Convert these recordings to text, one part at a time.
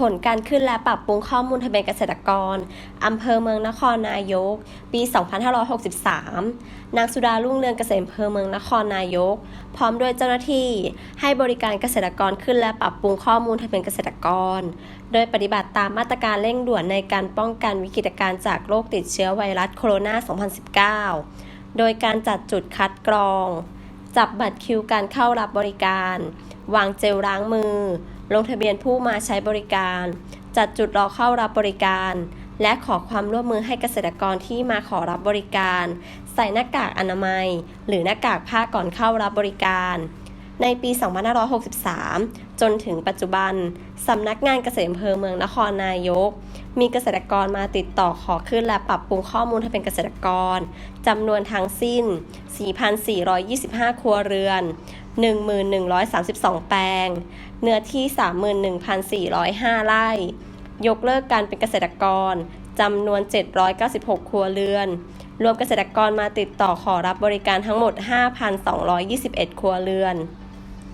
ผลการขึ้นและปรับปรุงข้อมูลทะเบียนเกษตรกร อำเภอเมืองนครนายก ปี 2563 นางสุดารุ่งเรืองเกษมอำเภอเมืองนครนายก พร้อมด้วยเจ้าหน้าที่ให้บริการเกษตรกรขึ้นและปรับปรุงข้อมูลทะเบียนเกษตรกร โดยปฏิบัติตามมาตรการเร่งด่วนในการป้องกันวิกฤตการณ์จากโรคติดเชื้อไวรัสโคโรนา 2019 โดยการจัดจุดคัดกรอง จับบัตรคิวการเข้ารับบริการ วางเจลล้างมือ ลงทะเบียนผู้มาใช้บริการ จัดจุดรอเข้ารับบริการ และขอความร่วมมือให้เกษตรกรที่มาขอรับบริการ ใส่หน้ากากอนามัย หรือหน้ากากผ้าก่อนเข้ารับบริการ ในปี 2563 จนถึงปัจจุบัน สำนักงานเกษตรอำเภอเมืองนครนายก มีเกษตรกรมาติดต่อขอขึ้นและปรับปรุงข้อมูลให้เป็นเกษตรกรจำนวนทั้งสิ้น 4,425 ครัวเรือน 11,132 แปลง เนื้อที่ 31,405 ไร่ ยกเลิกการเป็นเกษตรกรจำนวน 796 ครัวเรือน รวมเกษตรกรมาติดต่อขอรับบริการทั้งหมด 5,221 ครัวเรือน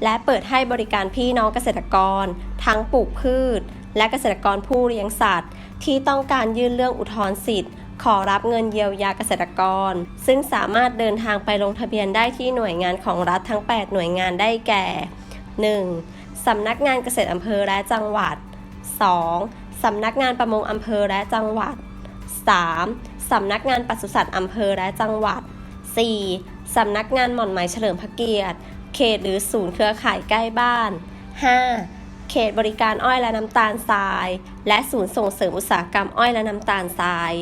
และเปิดให้บริการพี่น้องเกษตรกร ทั้งปลูกพืช และเกษตรกรผู้เลี้ยงสัตว์ ที่ต้องการยื่นเรื่องอุทธรณ์สิทธิ์ ขอรับเงินเยียวยาเกษตรกร ซึ่งสามารถเดินทางไปลงทะเบียนได้ที่หน่วยงานของรัฐทั้ง 8 หน่วยงานได้แก่ 1. สำนักงานเกษตรอำเภอและจังหวัด 2. สำนักงานประมงอำเภอและจังหวัด 3. สำนักงานปศุสัตว์อำเภอและจังหวัด 4. สำนักงานหม่อนไหมเฉลิมพระเกียรติ เขตหรือศูนย์เครือข่ายใกล้บ้าน 5. เขตบริการอ้อยและน้ำตาลทราย และศูนย์ส่งเสริมอุตสาหกรรมอ้อยและน้ำตาลทราย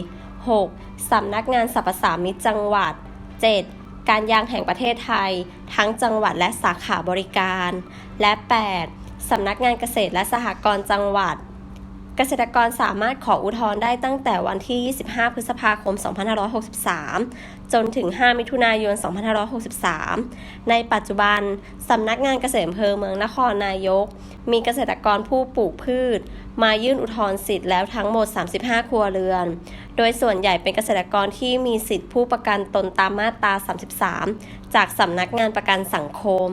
6. สำนักงานสรรพสามิตจังหวัด 7. การยางแห่งประเทศไทย ทั้งจังหวัดและสาขาบริการ และ 8. สำนักงานเกษตรและสหกรณ์จังหวัด เกษตรกรสามารถขออุทธรณ์ได้ตั้งแต่วันที่ 25 พฤษภาคม 2563 จนถึง 5 มิถุนายน 2563 ในปัจจุบัน สำนักงานเกษตรอำเภอเมืองนครนายก มีเกษตรกรผู้ปลูกพืช มายื่นอุทธรณ์สิทธิ์แล้วทั้งหมด 35 ครัวเรือน โดยส่วนใหญ่เป็นเกษตรกรที่มีสิทธิผู้ประกันตนตามมาตรา 33 จากสำนักงานประกันสังคม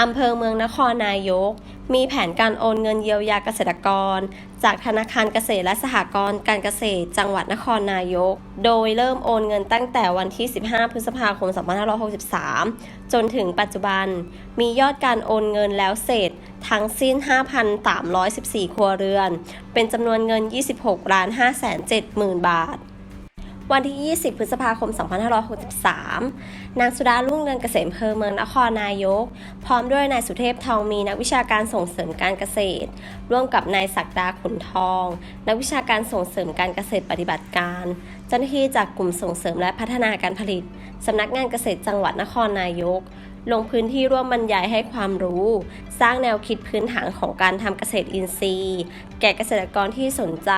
อำเภอเมืองนครนายก มีแผนการโอนเงินเยียวยาเกษตรกร จากธนาคารเกษตรและสหกรณ์การเกษตร จังหวัดนครนายก โดยเริ่มโอนเงินตั้งแต่วันที่ 15 พฤษภาคม 2563 จนถึงปัจจุบัน มียอดการโอนเงินแล้วเสร็จทั้งสิ้น 5,314 ครัวเรือน เป็นจำนวนเงิน 26ล้าน5 7 0 0 0 0 บาท วันที่ 20 พฤษภาคม 2563 นางสุดารุ่งเรืองเกษมเภอเมืองนครนายก พร้อมด้วยนายสุเทพทองมีนักวิชาการส่งเสริมการเกษตร ร่วมกับนายศักดาขุนทอง นักวิชาการส่งเสริมการเกษตรปฏิบัติการ เจ้าหน้าที่จากกลุ่มส่งเสริมและพัฒนาการผลิตสำนักงานเกษตรจังหวัดนครนายกลงพื้นที่ร่วมบรรยายให้ความรู้ สร้างแนวคิดพื้นฐานของการทำเกษตรอินทรีย์ แก่เกษตรกรที่สนใจ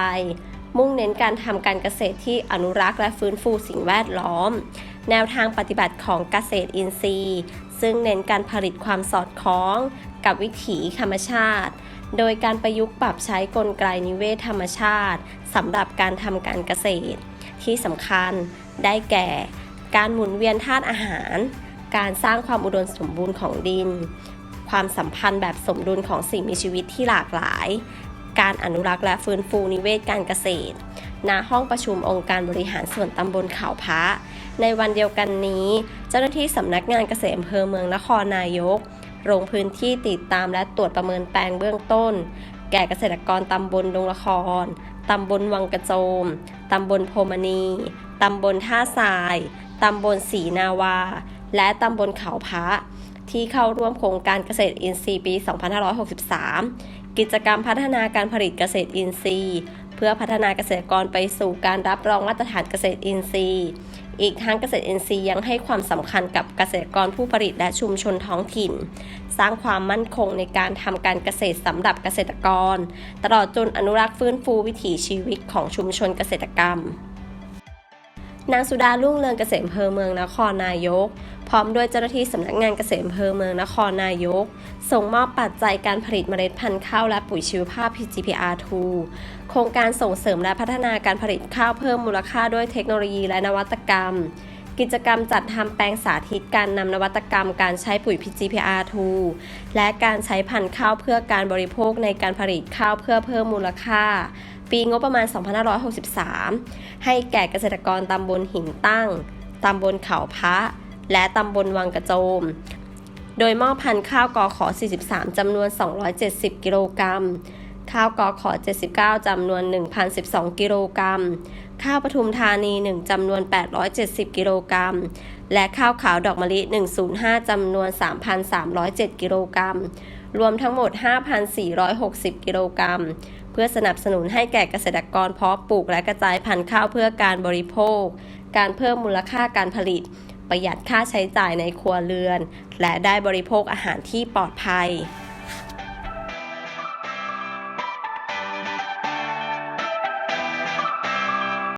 มุ่งเน้นการทำการเกษตรที่อนุรักษ์และฟื้นฟูสิ่งแวดล้อม แนวทางปฏิบัติของเกษตรอินทรีย์ ซึ่งเน้นการผลิตความสอดคล้อง กับวิถีธรรมชาติ โดยการประยุกต์ปรับใช้กลไกนิเวศธรรมชาติสำหรับการทำการเกษตร ที่สำคัญได้แก่ การหมุนเวียนธาตุอาหาร การสร้างความอุดมสมบูรณ์ของดิน ความสัมพันธ์แบบสมดุลของสิ่งมีชีวิตที่หลากหลาย การอนุรักษ์และฟื้นฟูนิเวศการเกษตร ณ ห้องประชุมองค์การบริหารส่วนตำบลเขาพระ ในวันเดียวกันนี้ เจ้าหน้าที่สำนักงานเกษตรอำเภอเมืองนครนายก ลงพื้นที่ติดตามและตรวจประเมินแปลงเบื้องต้น แก่เกษตรกรตำบลดงละคร ตำบลวังกระโจม ตำบลโพมณี ตำบลท่าทราย ตำบลศรีนาวา และตำบลเขาพระที่เข้าร่วมโครงการเกษตรอินทรีย์ปี 2563 กิจกรรมพัฒนาการผลิตเกษตรอินทรีย์ เพื่อพัฒนาเกษตรกรไปสู่การรับรองมาตรฐานเกษตรอินทรีย์ อีกทั้งเกษตรอินทรีย์ยังให้ความสำคัญกับเกษตรกรผู้ผลิตและชุมชนท้องถิ่น สร้างความมั่นคงในการทำการเกษตรสำหรับเกษตรกร ตลอดจนอนุรักษ์ฟื้นฟูวิถีชีวิตของชุมชนเกษตรกรรมนางสุดารุ่งเรืองเกษมอำเภอเมืองนครนายก พร้อมด้วยเจ้าหน้าที่สำนักงานเกษตรอำเภอเมืองนครนายก ส่งมอบปัจจัยการผลิตเมล็ดพันธุ์ข้าวและปุ๋ยชีวภาพ PGPR2 โครงการส่งเสริมและพัฒนาการผลิตข้าวเพิ่มมูลค่าด้วยเทคโนโลยีและนวัตกรรม กิจกรรมจัดทำแปลงสาธิตการนำนวัตกรรมการใช้ปุ๋ย PGPR2 และการใช้พันธุ์ข้าวเพื่อการบริโภคในการผลิตข้าวเพื่อเพิ่มมูลค่า ปีงบประมาณ 2563 ให้แก่เกษตรกรตำบลหินตั้งตำบลเขาพระ และตำบลวังกระโจม โดยมอบพันธุ์ข้าวกอขอ 43 จำนวน 270 กิโลกรัม ข้าวกอขอ 79 จำนวน 1,012 กิโลกรัม ข้าวปทุมธานี 1 จำนวน 870 กิโลกรัม และข้าวขาวดอกมะลิ 105 จำนวน 3,307 กิโลกรัม รวมทั้งหมด 5,460 กิโลกรัม เพื่อสนับสนุนให้แก่เกษตรกรเพาะปลูกและกระจายพันธุ์ข้าวเพื่อการบริโภค การเพิ่มมูลค่าการผลิต ประหยัดค่าใช้จ่ายในครัวเรือน และได้บริโภคอาหารที่ปลอดภัย